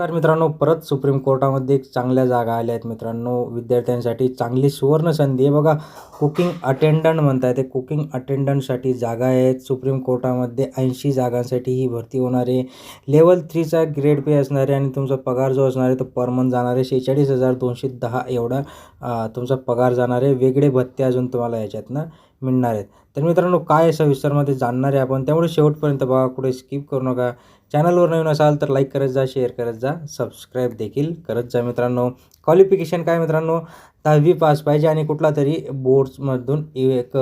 नमस्कार मित्रांनो परत सुप्रीम कोर्टामध्ये एक चांगल्या जागा आल्या आहेत मित्रांनो. विद्यार्थ्यांसाठी चांगली सुवर्ण संधी आहे. बघा कुकिंग अटेंडंट म्हणताय ते. कुकिंग अटेंडंटसाठी जागा आहेत. सुप्रीम कोर्टामध्ये ऐंशी जागांसाठी ही भरती होणार आहे. लेवल थ्रीचा ग्रेड पे असणार आहे आणि तुमचा पगार जो असणार आहे तो पर मंथ जाणार आहे. शेहेचाळीस हजार दोनशे दहा एवढा तुमचा पगार जाणार आहे. वेगळे भत्ते अजून तुम्हाला याच्यातनं मिळणार आहेत. तर मित्रांनो काय आहे सविस्तरमध्ये जाणणार आहे आपण त्यामुळे शेवटपर्यंत बघा कुठे स्किप करू नका. चॅनलवर नवीन असाल तर लाईक करत जा शेअर करत जा सबस्क्राईब देखील करत जा मित्रांनो. क्वालिफिकेशन काय मित्रांनो? दहावी पास पाहिजे आणि कुठला तरी बोर्ड्समधून एक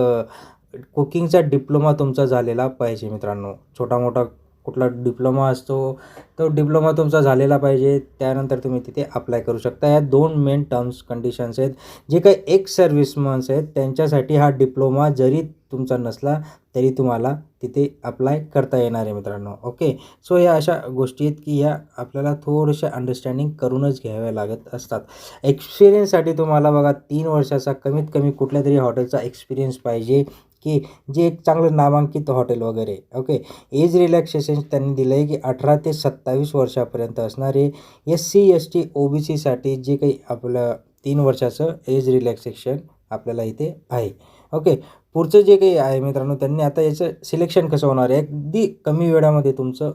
कुकिंगचा डिप्लोमा तुमचा झालेला पाहिजे मित्रांनो. छोटा मोठा कुठला डिप्लोमा असतो तो डिप्लोमा तुमचा झालेला पाहिजे त्यानंतर तुम्ही तिथे अप्लाय करू शकता. या दोन मेन टर्म्स कंडिशन्स आहेत. जे काही एक्स सर्व्हिसमन्स आहेत त्यांच्यासाठी हा डिप्लोमा जरी तुमचा नसला तरी तुम्हाला तिथे अप्लाय करता येणार आहे मित्रांनो. ओके सो या अशा गोष्टी आहेत की या आपल्याला थोड्याशा अंडरस्टँडिंग करूनच घ्याव्या लागत असतात. एक्सपिरियन्ससाठी तुम्हाला बघा तीन वर्षाचा कमीत कमी कुठल्या तरी हॉटेलचा एक्सपिरियन्स पाहिजे. की जे एक चांगलं नामांकित हॉटेल वगैरे ओके? एज रिलॅक्सेशन त्यांनी दिलं आहे की अठरा ते सत्तावीस वर्षापर्यंत असणारे S C S T O B सीसाठी जे काही आपलं तीन वर्षाचं एज रिलॅक्सेशन आपल्याला इथे आहे ओके? पुढचं जे काही आहे मित्रांनो त्यांनी आता याचं सिलेक्शन कसं होणार आहे? अगदी कमी वेळामध्ये तुमचं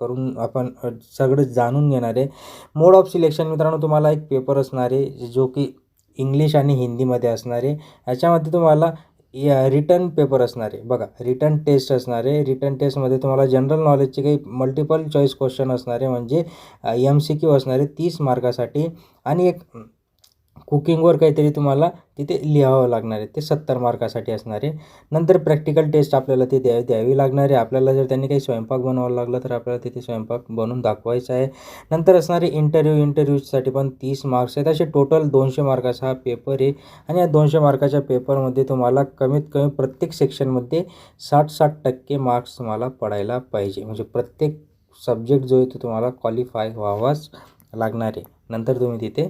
करून आपण सगळं जाणून घेणार आहे. मोड ऑफ सिलेक्शन मित्रांनो तुम्हाला एक पेपर असणार आहे जो की इंग्लिश आणि हिंदीमध्ये असणार आहे. याच्यामध्ये तुम्हाला या रिटर्न पेपर असणार आहे बघा रिटर्न टेस्ट असणार आहे रिटर्न टेस्टमध्ये तुम्हाला जनरल नॉलेजचे काही मल्टिपल चॉईस क्वेश्चन असणारे म्हणजे एम सी क्यू असणारे तीस मार्कासाठी आणि एक कुकिंगवर काहीतरी तुम्हाला तिथे लिहावं लागणार आहे. ते सत्तर मार्कासाठी असणार आहे. नंतर प्रॅक्टिकल टेस्ट आपल्याला ते द्या द्यावी लागणार आहे. आपल्याला जर त्यांनी काही स्वयंपाक बनवावा लागला तर आपल्याला तिथे स्वयंपाक बनवून दाखवायचा आहे. नंतर असणारे इंटरव्ह्यू इंटरव्ह्यूसाठी पण तीस मार्क्स आहेत. असे टोटल दोनशे मार्काचा हा पेपर आहे. आणि या दोनशे मार्काच्या पेपरमध्ये तुम्हाला कमीत कमी प्रत्येक सेक्शनमध्ये साठ साठ टक्के मार्क्स तुम्हाला पडायला पाहिजे. म्हणजे प्रत्येक सब्जेक्ट जो आहे तो तुम्हाला क्वालिफाय व्हावाच लागणार आहे. नंतर तुम्ही तिथे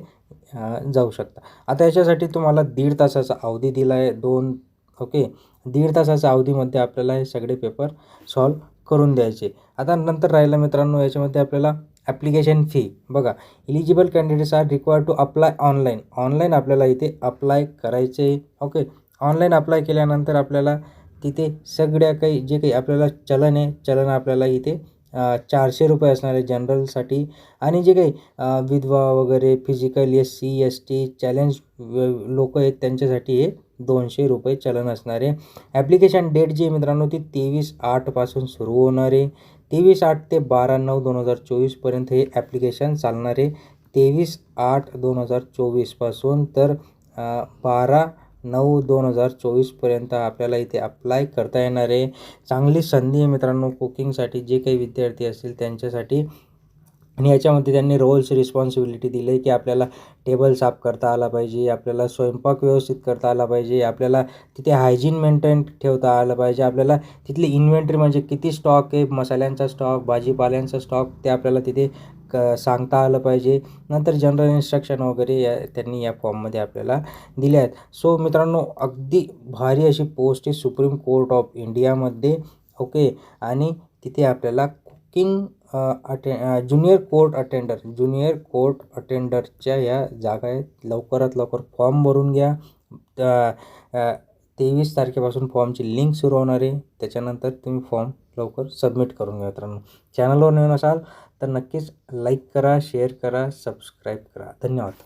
जाऊ शकता. आता याच्यासाठी तुम्हाला दीड तासाचा अवधी दिला आहे दोन ओके दीड तासाच्या अवधीमध्ये आपल्याला हे सगळे पेपर सॉल्व करून द्यायचे. आता नंतर राहिलं मित्रांनो याच्यामध्ये आपल्याला ॲप्लिकेशन फी बघा eligible candidates are require to apply online online आपल्याला इथे अप्लाय करायचे ओके ऑनलाईन अप्लाय केल्यानंतर आपल्याला तिथे सगळ्या काही जे काही आपल्याला चलन आहे चलन आपल्याला इथे चारशे रुपये असणार आहे जनरलसाठी. आणि जे काही विधवा वगैरे physical S C S T challenge लोक आहेत त्यांच्यासाठी हे दोनशे रुपये चलन असणार. आहे ॲप्लिकेशन डेट जी आहे मित्रांनो ती तेवीस आठपासून सुरू होणार आहे. तेवीस आठ ते बारा नऊ दोन हजार चोवीसपर्यंत हे ॲप्लिकेशन चालणार आहे. तेवीस आठ दोन हजार चोवीसपासून तर बारा नऊ दोन हजार चोवीसपर्यंत आपल्याला इथे अप्लाय करता येणार आहे. चांगली संधी आहे मित्रांनो कुकिंगसाठी जे काही विद्यार्थी असतील त्यांच्यासाठी. आणि याच्यामध्ये त्यांनी रोल्स रिस्पॉन्सिबिलिटी दिली आहे की आपल्याला टेबल साफ करता आला पाहिजे आपल्याला स्वयंपाक व्यवस्थित करता आला पाहिजे आपल्याला तिथे हायजीन मेंटेन ठेवता आलं पाहिजे आपल्याला तिथली इन्व्हेंटरी म्हणजे किती स्टॉक आहे मसाल्यांचा स्टॉक भाजीपाल्यांचा स्टॉक ते आपल्याला तिथे क सांगता आलं पाहिजे. नंतर जनरल इन्स्ट्रक्शन वगैरे या त्यांनी या फॉर्ममध्ये आपल्याला दिले आहेत. सो मित्रांनो अगदी भारी अशी पोस्ट आहे सुप्रीम कोर्ट ऑफ इंडियामध्ये ओके आणि तिथे आपल्याला कुकिंग अटे junior court attender junior court अटेंडरच्या या जागा आहेत. लवकरात लवकर फॉर्म भरून घ्या. तेवीस तारखेपासून फॉर्मची लिंक सुरू होणार आहे. त्याच्यानंतर तुम्ही फॉर्म लवकर सबमिट करून घ्या मित्रांनो. चॅनलवर नवीन असाल तर नक्कीच लाईक करा शेअर करा सबस्क्राईब करा. धन्यवाद.